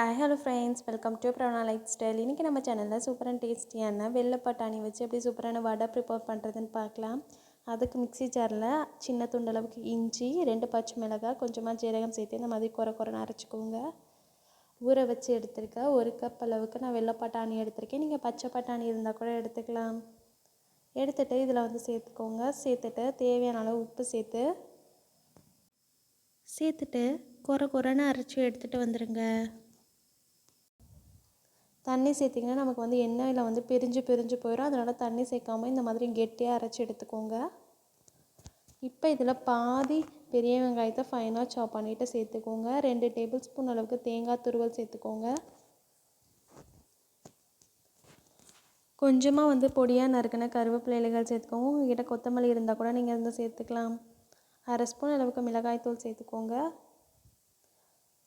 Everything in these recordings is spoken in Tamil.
Hi hello friends welcome to Pravana life style இன்றைக்கி நம்ம சேனலில் சூப்பரான டேஸ்டியான வெள்ளை பட்டாணி வச்சு எப்படி சூப்பரான வடை ப்ரிப்பேர் பண்ணுறதுன்னு பார்க்கலாம். அதுக்கு மிக்ஸி ஜாரில் சின்ன துண்டளவுக்கு இஞ்சி ரெண்டு பச்சை மிளகாய் கொஞ்சமாக ஜீரகம் சேர்த்து இந்த மாதிரி குறை குறைன்னு அரைச்சிக்கோங்க. ஊற வச்சு எடுத்திருக்கேன் ஒரு கப் அளவுக்கு நான் வெள்ளை பட்டாணி எடுத்திருக்கேன். நீங்கள் பச்சை பட்டாணி இருந்தால் கூட எடுத்துக்கலாம். எடுத்துகிட்டு இதில் வந்து சேர்த்துக்கோங்க. சேர்த்துட்டு தேவையான அளவு உப்பு சேர்த்து சேர்த்துட்டு குறை குறைன்னு அரைச்சி எடுத்துகிட்டு வந்துடுங்க தண்ணி சேர்த்திங்கன்னா நமக்கு வந்து எண்ணெயில் வந்து பிரிஞ்சு பிரிஞ்சு போயிடும் அதனால் தண்ணி சேர்க்காமல் இந்த மாதிரி கெட்டியாக அரைச்சி எடுத்துக்கோங்க. இப்போ இதில் பாதி பெரிய வெங்காயத்தை ஃபைனாக சாப் பண்ணிவிட்டு சேர்த்துக்கோங்க. ரெண்டு டேபிள் ஸ்பூன் அளவுக்கு தேங்காய் துருவல் சேர்த்துக்கோங்க. கொஞ்சமாக வந்து பொடியாக நறுக்கின கருவேப்பிலைகள் சேர்த்துக்கோங்க. உங்கள்கிட்ட கொத்தமல்லி இருந்தால் கூட நீங்கள் இருந்து சேர்த்துக்கலாம். அரை ஸ்பூன் அளவுக்கு மிளகாய்த்தூள் சேர்த்துக்கோங்க.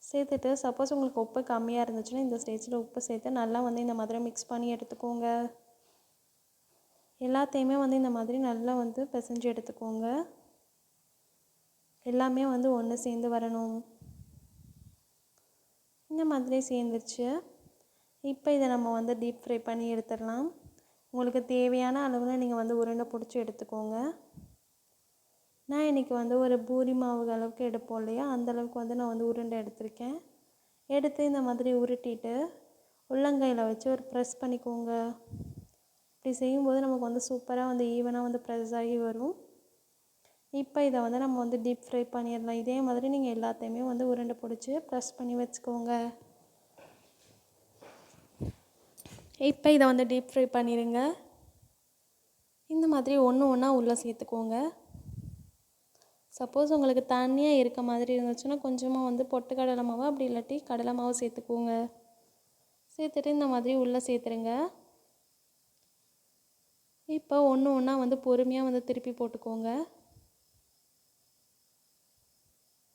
சேர்த்துட்டு சப்போஸ் உங்களுக்கு உப்பு கம்மியாக இருந்துச்சுன்னா இந்த ஸ்டேஜில் உப்பு சேர்த்து நல்லா வந்து இந்த மாதிரி மிக்ஸ் பண்ணி எடுத்துக்கோங்க. எல்லாத்தையுமே வந்து இந்த மாதிரி நல்லா வந்து பிசைஞ்சு எடுத்துக்கோங்க. எல்லாமே வந்து ஒன்று சேர்ந்து வரணும். இந்த மாதிரி சேர்ந்துருச்சு. இப்போ இதை நம்ம வந்து டீப் ஃப்ரை பண்ணி எடுத்துடலாம். உங்களுக்கு தேவையான அளவில் நீங்கள் வந்து உருண்டை பிடிச்சி எடுத்துக்கோங்க. நான் இன்றைக்கி வந்து ஒரு பூரி மாவு அளவுக்கு எடுப்போம் இல்லையா? அந்தளவுக்கு வந்து நான் வந்து உருண்டை எடுத்திருக்கேன். எடுத்து இந்த மாதிரி உருட்டிட்டு உள்ளங்கையில் வச்சு ஒரு ப்ரெஸ் பண்ணிக்கோங்க. இப்படி செய்யும்போது நமக்கு வந்து சூப்பராக வந்து ஈவனாக வந்து ப்ரெஸ் ஆகி வரும். இப்போ இதை வந்து நம்ம வந்து டீப் ஃப்ரை பண்ணிடலாம். இதே மாதிரி நீங்கள் எல்லாத்தையுமே வந்து உருண்டை பிடிச்சி ப்ரெஸ் பண்ணி வச்சுக்கோங்க. இப்போ இதை வந்து டீப் ஃப்ரை பண்ணிடுங்க. இந்த மாதிரி ஒன்று ஒன்றா உள்ளே சேர்த்துக்கோங்க. சப்போஸ் உங்களுக்கு தண்ணியாக இருக்க மாதிரி இருந்துச்சுன்னா கொஞ்சமாக வந்து பொட்டு கடலை மாவு அப்படி இல்லாட்டி கடலை மாவு சேர்த்துக்கோங்க. சேர்த்துட்டு இந்த மாதிரி உள்ளே சேர்த்துருங்க. இப்போ ஒன்று ஒன்றா வந்து பொறுமையாக வந்து திருப்பி போட்டுக்கோங்க.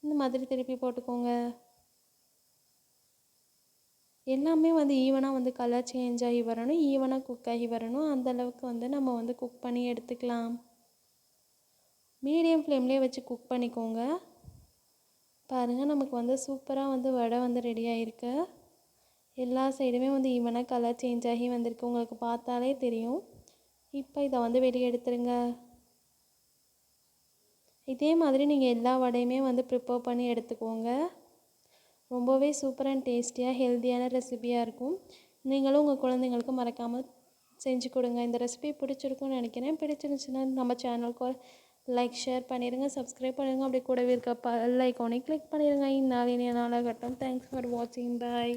இந்த மாதிரி திருப்பி போட்டுக்கோங்க. எல்லாமே வந்து ஈவனாக வந்து கலர் சேஞ்ச் ஆகி வரணும் ஈவனாக குக் ஆகி வரணும். அந்தளவுக்கு வந்து நம்ம வந்து குக் பண்ணி எடுத்துக்கலாம். மீடியம் ஃப்ளேம்லேயே வச்சு குக் பண்ணிக்கோங்க. பாருங்கள் நமக்கு வந்து சூப்பராக வந்து வடை வந்து ரெடி ஆகிருக்கு எல்லா சைடுமே வந்து ஈவனாக கலர் சேஞ்ச் ஆகி வந்திருக்கு. உங்களுக்கு பார்த்தாலே தெரியும். இப்போ இதை வந்து வெளியே எடுத்துருங்க. இதே மாதிரி நீங்கள் எல்லா வடையுமே வந்து ப்ரிப்பேர் பண்ணி எடுத்துக்கோங்க. ரொம்பவே சூப்பர் அண்ட் டேஸ்டியாக ஹெல்த்தியான ரெசிபியாக இருக்கும். நீங்களும் உங்கள் குழந்தைங்களுக்கு மறக்காமல் செஞ்சு கொடுங்க. இந்த ரெசிபி பிடிச்சிருக்குன்னு நினைக்கிறேன். பிடிச்சிருந்துச்சுன்னா நம்ம சேனலுக்கு லைக் ஷேர் பண்ணிடுங்க சப்ஸ்கிரைப் பண்ணிடுங்க அப்படி கூடவே இருக்க பல் ஐக்கானை கிளிக் பண்ணிடுங்க இந்நாள் இனிய நாளாகட்டும். தேங்க்ஸ் ஃபார் வாட்சிங் பாய்